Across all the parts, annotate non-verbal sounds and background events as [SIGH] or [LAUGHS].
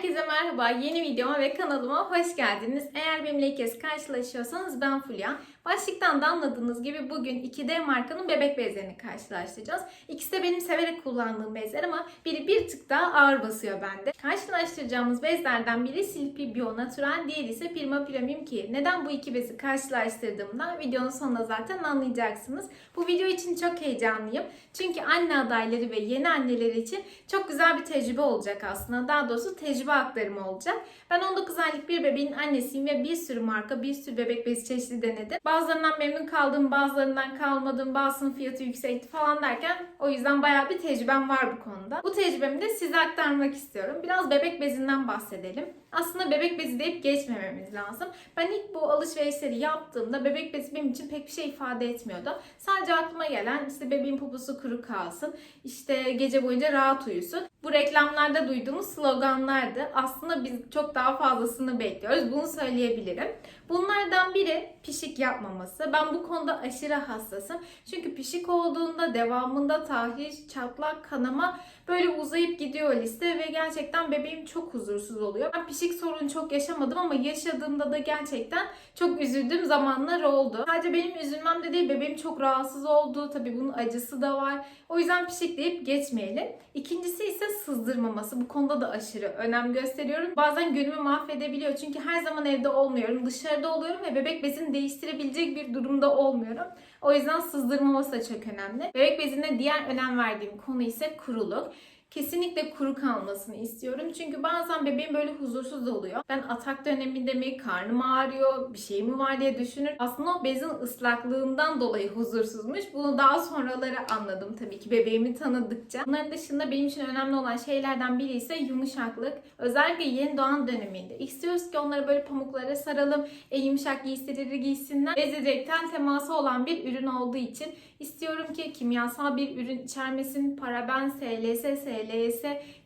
Herkese merhaba. Yeni videoma ve kanalıma hoş geldiniz. Eğer benimle ilk kez karşılaşıyorsanız ben Fulya. Başlıktan da anladığınız gibi bugün 2D markanın bebek bezlerini karşılaştıracağız. İkisi de benim severek kullandığım bezler ama biri bir tık daha ağır basıyor bende. Karşılaştıracağımız bezlerden biri Sleepy Bio Natural, diğeri ise Prima Premium ki. Neden bu iki bezi karşılaştırdığımda videonun sonunda zaten anlayacaksınız. Bu video için çok heyecanlıyım. Çünkü anne adayları ve yeni anneler için çok güzel bir tecrübe olacak aslında. Daha doğrusu tecrübe aktarımı olacak. Ben 19 aylık bir bebeğin annesiyim ve bir sürü marka, bir sürü bebek bezi çeşidi denedim. Bazılarından memnun kaldım, bazılarından kalmadım, bazısının fiyatı yüksekti falan derken o yüzden bayağı bir tecrübem var bu konuda. Bu tecrübemi de size aktarmak istiyorum. Biraz bebek bezinden bahsedelim. Aslında bebek bezi deyip geçmememiz lazım. Ben ilk bu alışverişleri yaptığımda bebek bezi benim için pek bir şey ifade etmiyordu. Sadece aklıma gelen işte bebeğin poposu kuru kalsın, işte gece boyunca rahat uyusun. Bu reklamlarda duyduğumuz sloganlardı. Aslında biz çok daha fazlasını bekliyoruz. Bunu söyleyebilirim. Bunlardan biri pişik yapmaması. Ben bu konuda aşırı hassasım. Çünkü pişik olduğunda devamında tahriş, çatlak, kanama böyle uzayıp gidiyor liste ve gerçekten bebeğim çok huzursuz oluyor. Ben pişik sorunu çok yaşamadım ama yaşadığımda da gerçekten çok üzüldüğüm zamanlar oldu. Sadece benim üzülmem de değil bebeğim çok rahatsız oldu. Tabii bunun acısı da var. O yüzden pişik deyip geçmeyelim. İkincisi ise sızdırmaması. Bu konuda da aşırı önem gösteriyorum. Bazen günümü mahvedebiliyor. Çünkü her zaman evde olmuyorum. Dışarıda oluyorum ve bebek bezini değiştirebilecek bir durumda olmuyorum. O yüzden sızdırmaması da çok önemli. Bebek bezinde diğer önem verdiğim konu ise kuruluk. Kesinlikle kuru kalmasını istiyorum. Çünkü bazen bebeğim böyle huzursuz oluyor. Ben atak döneminde mi, karnım ağrıyor, bir şey mi var diye düşünür. Aslında o bezin ıslaklığından dolayı huzursuzmuş. Bunu daha sonraları anladım tabii ki bebeğimi tanıdıkça. Bunların dışında benim için önemli olan şeylerden biri ise yumuşaklık. Özellikle yeni doğan döneminde. İstiyoruz ki onları böyle pamuklara saralım, e, yumuşak giysileri giysinler. Beze direkten teması olan bir ürün olduğu için istiyorum ki kimyasal bir ürün içermesin. Paraben, SLS, SLS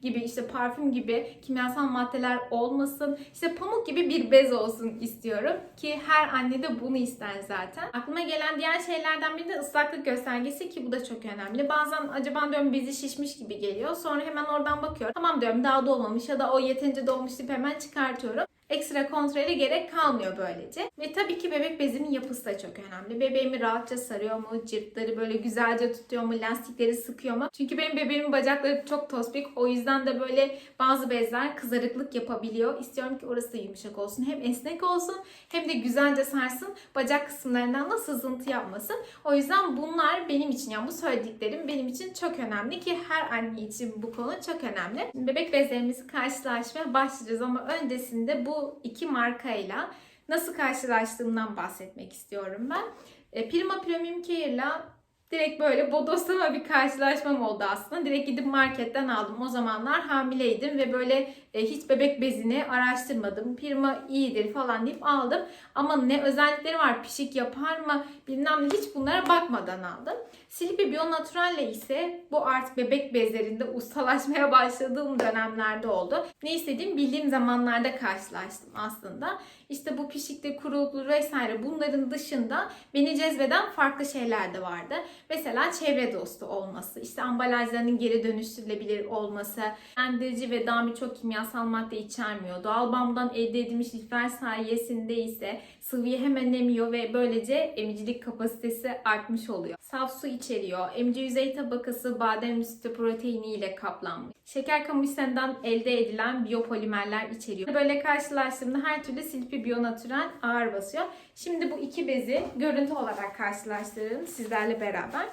gibi işte parfüm gibi kimyasal maddeler olmasın. İşte pamuk gibi bir bez olsun istiyorum ki her anne de bunu ister zaten. Aklıma gelen diğer şeylerden biri de ıslaklık göstergesi ki bu da çok önemli. Bazen acaba diyorum bezi şişmiş gibi geliyor. Sonra hemen oradan bakıyorum. Tamam diyorum daha dolmamış ya da o yeterince dolmuş deyip hemen çıkartıyorum. Ekstra kontrole gerek kalmıyor böylece. Ve tabii ki bebek bezinin yapısı da çok önemli. Bebeğimi rahatça sarıyor mu? Cırtları böyle güzelce tutuyor mu? Lastikleri sıkıyor mu? Çünkü benim bebeğimin bacakları çok tospik. O yüzden de böyle bazı bezler kızarıklık yapabiliyor. İstiyorum ki orası da yumuşak olsun. Hem esnek olsun hem de güzelce sarsın. Bacak kısımlarından da sızıntı yapmasın. O yüzden bunlar benim için yani bu söylediklerim benim için çok önemli ki her anne için bu konu çok önemli. Bebek bezlerimizi karşılaşmaya başlayacağız ama öncesinde bu iki markayla nasıl karşılaştığımdan bahsetmek istiyorum ben. E, Prima Premium Care'la direkt böyle bodoslama bir karşılaşmam oldu aslında. Direkt gidip marketten aldım. O zamanlar hamileydim ve böyle e, hiç bebek bezini araştırmadım. Prima iyidir falan deyip aldım. Ama ne özellikleri var, pişik yapar mı bilmem ne hiç bunlara bakmadan aldım. Sleepy Bio Natural'le ise bu artık bebek bezlerinde ustalaşmaya [LAUGHS] başladığım dönemlerde oldu. Ne istediğim bildiğim zamanlarda karşılaştım aslında. İşte bu pişikli, kuruluklu vesaire bunların dışında beni cezbeden farklı şeyler de vardı. Mesela çevre dostu olması, işte ambalajlarının geri dönüştürülebilir olması, rendirici ve daha birçok kimyasal madde içermiyor. Doğal bambudan elde edilmiş lifler sayesinde ise sıvıyı hemen emiyor ve böylece emicilik kapasitesi artmış oluyor. Saf su içeriyor. Emici yüzey tabakası badem sütü proteini ile kaplanmış. Şeker kamışlarından elde edilen biyopolimerler içeriyor. Böyle karşılaştığımda her türlü Silpi Bio Natural ağır basıyor. Şimdi bu iki bezi görüntü olarak karşılaştırırım sizlerle beraber.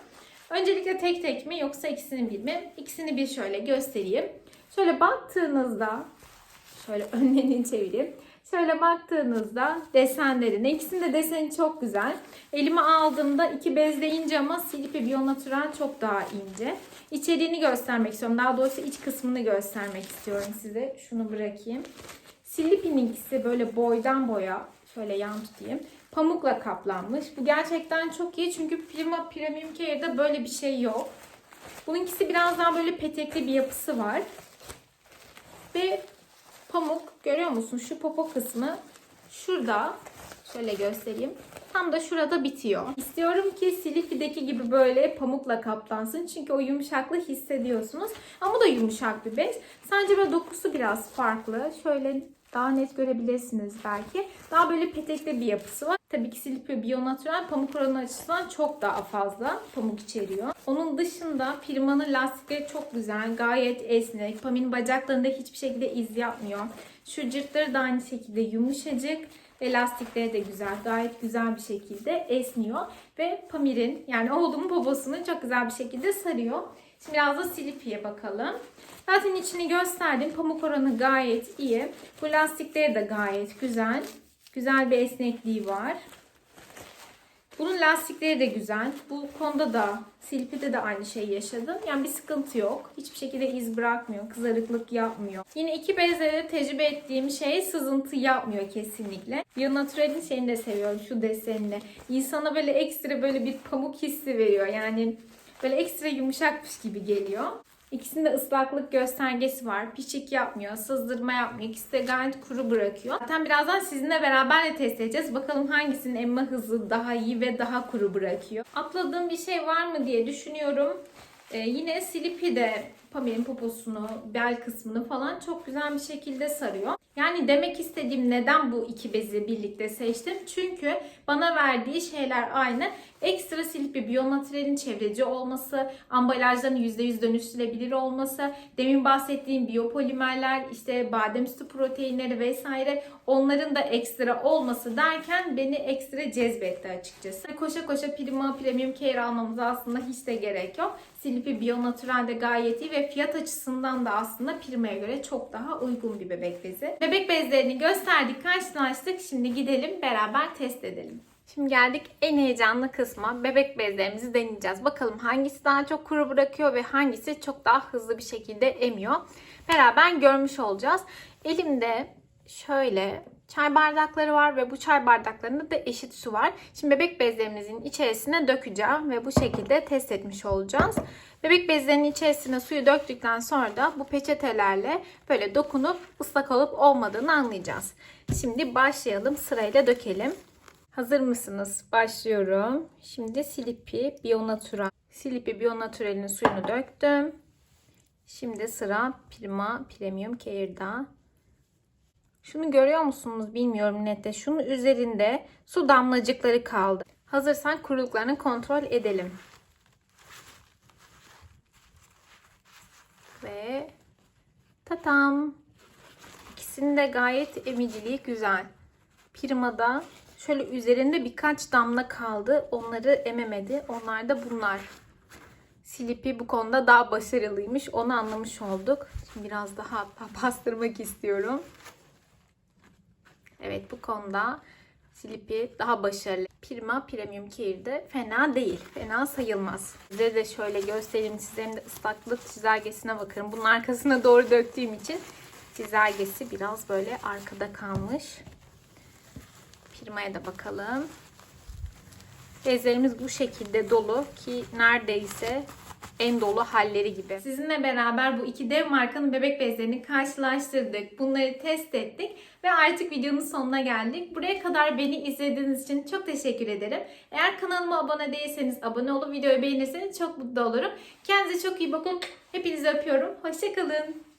Öncelikle tek tek mi yoksa ikisini bir mi? İkisini bir şöyle göstereyim. Şöyle baktığınızda şöyle [LAUGHS] önlerini çevireyim. Şöyle baktığınızda desenlerine ikisinin de deseni çok güzel. Elime aldığımda iki bez deyince ama Sleepy Bio Natural çok daha ince. İçeriğini göstermek istiyorum. Daha doğrusu iç kısmını göstermek istiyorum size. Şunu bırakayım. Sleepy'ninkisi böyle boydan boya. Şöyle yan tutayım. Pamukla kaplanmış. Bu gerçekten çok iyi çünkü Prima Premium Care'de böyle bir şey yok. Bununkisi biraz daha böyle petekli bir yapısı var. Ve pamuk görüyor musun? Şu popo kısmı şurada. Şöyle göstereyim. Tam da şurada bitiyor. İstiyorum ki Silipi'deki gibi böyle pamukla kaplansın. Çünkü o yumuşaklığı hissediyorsunuz. Ama bu da yumuşak bir bez. Sadece böyle dokusu biraz farklı. Şöyle daha net görebilirsiniz belki. Daha böyle petekli bir yapısı var. Tabii ki Silipio Bio Natural pamuk oranı açısından çok daha fazla pamuk içeriyor. Onun dışında Firma'nın lastikleri çok güzel. Gayet esnek. Pam'in bacaklarında hiçbir şekilde iz yapmıyor. Şu cırtları da aynı şekilde yumuşacık. Ve lastikleri de güzel. Gayet güzel bir şekilde esniyor. Ve Pamir'in yani oğlumun poposunu çok güzel bir şekilde sarıyor. Şimdi biraz da Silipi'ye bakalım. Zaten içini gösterdim. Pamuk oranı gayet iyi. Bu lastikleri de gayet güzel. Güzel bir esnekliği var. Bunun lastikleri de güzel. Bu konuda da Silpi'de de aynı şeyi yaşadım. Yani bir sıkıntı yok. Hiçbir şekilde iz bırakmıyor. Kızarıklık yapmıyor. Yine iki bezde de tecrübe ettiğim şey sızıntı yapmıyor kesinlikle. Bio Natural'in şeyini de seviyorum. Şu desenini. İnsana böyle ekstra böyle bir pamuk hissi veriyor. Yani böyle ekstra yumuşakmış gibi geliyor. İkisinde ıslaklık göstergesi var. Pişik yapmıyor, sızdırma yapmıyor. İkisi de gayet kuru bırakıyor. Zaten birazdan sizinle beraber de test edeceğiz. Bakalım hangisinin emme hızı daha iyi ve daha kuru bırakıyor. Atladığım bir şey var mı diye düşünüyorum. Ee, yine Slippy de Pamir'in poposunu, bel kısmını falan çok güzel bir şekilde sarıyor. Yani demek istediğim neden bu iki bezi birlikte seçtim? Çünkü bana verdiği şeyler aynı. Ekstra silip bir biyomaterialin çevreci olması, ambalajların %100 dönüştürülebilir olması, demin bahsettiğim biyopolimerler, işte badem sütü proteinleri vesaire onların da ekstra olması derken beni ekstra cezbetti açıkçası. Koşa koşa Prima Premium Care almamıza aslında hiç de gerek yok. Silipi Bio Natural'de gayet iyi ve fiyat açısından da aslında Prima'ya göre çok daha uygun bir bebek bezi. Bebek bezlerini gösterdik, karşılaştık. Şimdi gidelim beraber test edelim. Şimdi geldik en heyecanlı kısma. Bebek bezlerimizi deneyeceğiz. Bakalım hangisi daha çok kuru bırakıyor ve hangisi çok daha hızlı bir şekilde emiyor. Beraber görmüş olacağız. Elimde şöyle çay bardakları var ve bu çay bardaklarında da eşit su var. Şimdi bebek bezlerimizin içerisine dökeceğim ve bu şekilde test etmiş olacağız. Bebek bezlerinin içerisine suyu döktükten sonra da bu peçetelerle böyle dokunup ıslak olup olmadığını anlayacağız. Şimdi başlayalım sırayla dökelim. Hazır mısınız? Başlıyorum. Şimdi Silipi Bio Natural. Silipi Bio Natural'in suyunu döktüm. Şimdi sıra Prima Premium Care'da. Şunu görüyor musunuz bilmiyorum nette. Şunun üzerinde su damlacıkları kaldı. Hazırsan kuruluklarını kontrol edelim. Ve tatam. İkisinin de gayet emiciliği güzel. Prima'da şöyle üzerinde birkaç damla kaldı. Onları ememedi. Onlar da bunlar. Silipi bu konuda daha başarılıymış. Onu anlamış olduk. Şimdi biraz daha [LAUGHS] pastırmak istiyorum. Evet bu konuda Slippy daha başarılı. Prima Premium Care'de fena değil. Fena sayılmaz. Size de şöyle göstereyim. Sizlerin de ıslaklık çizelgesine bakın. Bunun arkasına doğru döktüğüm için çizelgesi biraz böyle arkada kalmış. Prima'ya da bakalım. Bezlerimiz bu şekilde dolu ki neredeyse en dolu halleri gibi. Sizinle beraber bu iki dev markanın bebek bezlerini karşılaştırdık. Bunları test ettik ve artık videonun sonuna geldik. Buraya kadar beni izlediğiniz için çok teşekkür ederim. Eğer kanalıma abone değilseniz abone olup videoyu beğenirseniz çok mutlu olurum. Kendinize çok iyi bakın. Hepinizi öpüyorum. Hoşçakalın.